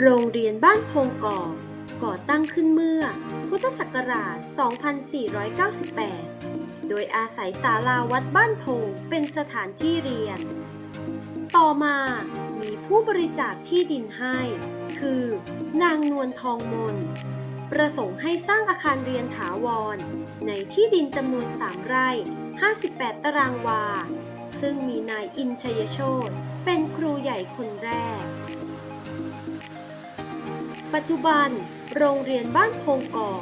โรงเรียนบ้านพงกอบก่อตั้งขึ้นเมื่อ พุทธศักราช 2498 โดยอาศัยศาลาวัดบ้านพงเป็นสถานที่เรียน ต่อมามีผู้บริจาคที่ดินให้ คือนางนวลทองมน ประสงค์ให้สร้างอาคารเรียนถาวร ในที่ดินจำนวน 3 ไร่ 58 ตารางวา ซึ่งมีนายอินชัยโชตเป็นครูใหญ่คนแรก ปัจจุบัน โรงเรียนบ้านโพงกอ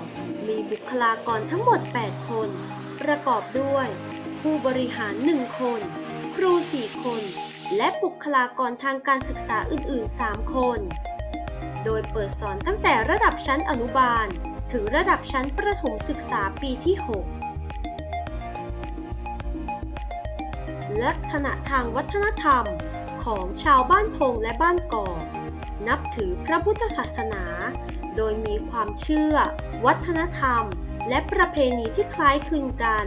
มีบุคลากรทั้งหมด 8 คน ประกอบด้วย ผู้บริหาร 1 คน ครู 4 คน และบุคลากรทางการศึกษาอื่น ๆ 3 คน โดยเปิดสอนตั้งแต่ระดับชั้นอนุบาล ถึงระดับชั้นประถมศึกษาปีที่6ลักษณะทางวัฒนธรรมของชาวบ้านพงและบ้านกอกนับถือพระพุทธศาสนา โดยมีความเชื่อ วัฒนธรรม และประเพณีที่คล้ายคลึงกัน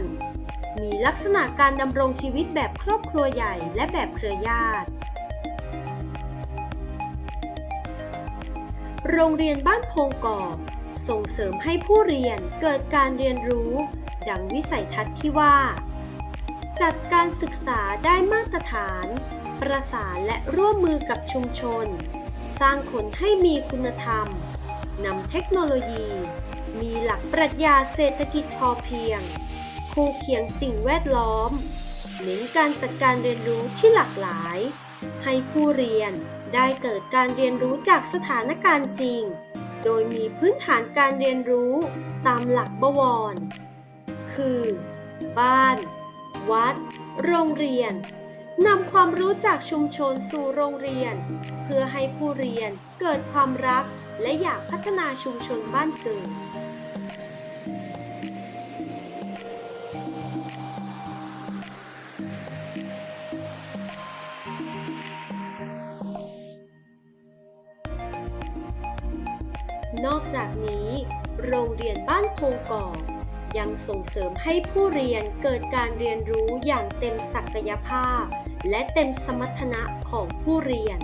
มีลักษณะการดำรงชีวิตแบบครอบครัวใหญ่และแบบเครือญาติ โรงเรียนบ้านโพงกอกส่งเสริมให้ผู้เรียนเกิดการเรียนรู้ ดังวิสัยทัศน์ที่ว่า จัดการศึกษาได้มาตรฐาน ประสานและร่วมมือกับชุมชน สร้างคนให้มีคุณธรรมนำเทคโนโลยี มีหลักปรัชญาเศรษฐกิจพอเพียง คู่เคียงสิ่งแวดล้อม เน้นการจัดการเรียนรู้ที่หลากหลาย ให้ผู้เรียนได้เกิดการเรียนรู้จากสถานการณ์จริง โดยมีพื้นฐานการเรียนรู้ตามหลักบวร คือ บ้าน วัด โรงเรียนนำความรู้จากชุมชนสู่โรงเรียน เพื่อให้ผู้เรียนเกิดความรักและอยากพัฒนาชุมชนบ้านเกิด นอกจากนี้ โรงเรียนบ้านโพงกอกยังส่งเสริมให้ผู้เรียนเกิดการเรียนรู้อย่างเต็มศักยภาพ และเต็มสมรรถนะของผู้เรียน